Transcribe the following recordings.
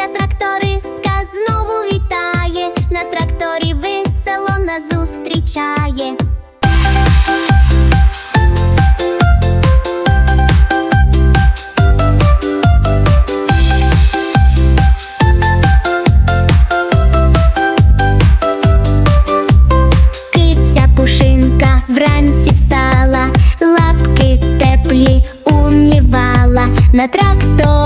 Настя трактористка знову вітає, на тракторі весело нас зустрічає. Киця пушинка вранці встала, лапки теплі умівала на трактор.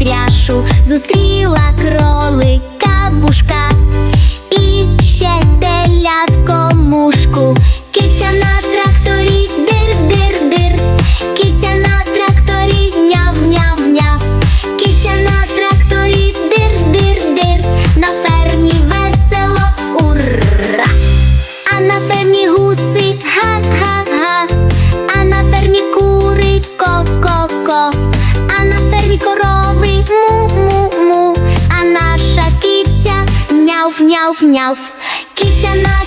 кряшу зустріч. няв-няв. Кітя на